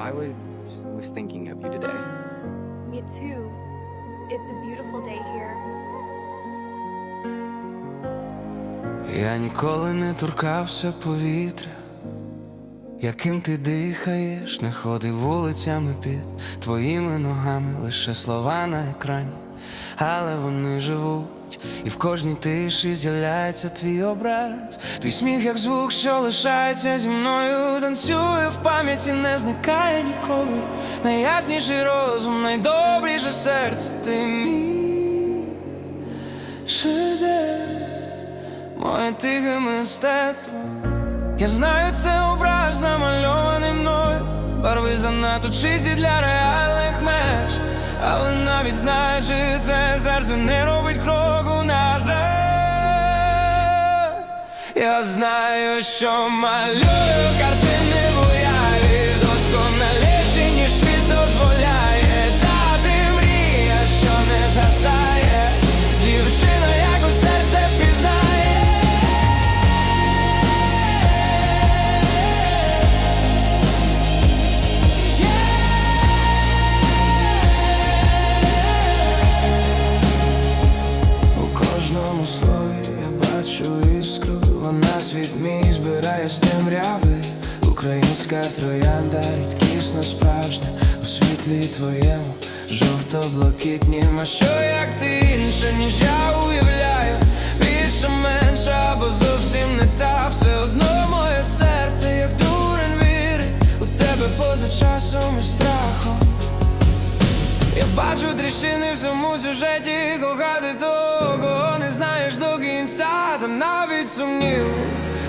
I was was thinking of you today. Me too. It's a beautiful day here. Я ніколи не торкався повітря, яким ти дихаєш, не ходив вулицями під твоїми ногами, лише слова на екрані, але вони живуть, і в кожній тиші з'являється твій образ, твій сміх, як звук, що лишається зі мною, танцює в пам'яті, не зникає ніколи. Найясніший розум, найдобріше серце, ти мій шедевр моє тихе мистецтво. Я знаю, це образ намальований мною. Барви занадто чисті для реальних меж. Але навіть знаючи це серце не робить кроку назад. Я знаю, що малюю картини слові я бачу іскру, вона світ мій збирає з темряви. Українська троянда рідкісна, справжня у світлі твоєму, жовто-блакитнім. А що як ти інша, ніж я бачу тріщини в цьому сюжеті, кохати того, кого не знаєш до кінця, та навіть сумнів.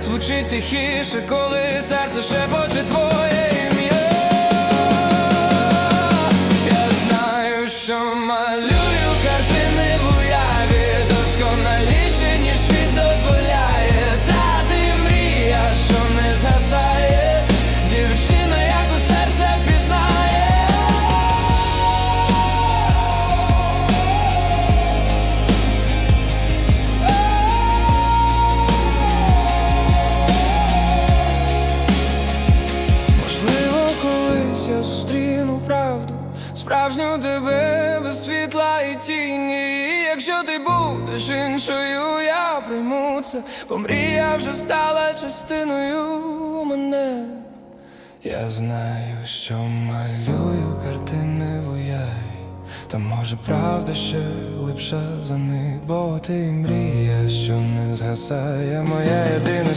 Звучить тихіше, коли серце шепоче твоє справжню тебе без світла і тіні. Якщо ти будеш іншою, я прийму це, бо мрія вже стала частиною мене. Я знаю, що малюю картини в уяві, та може правда ще глибша за них, бо ти мрія, що не згасає моє єдине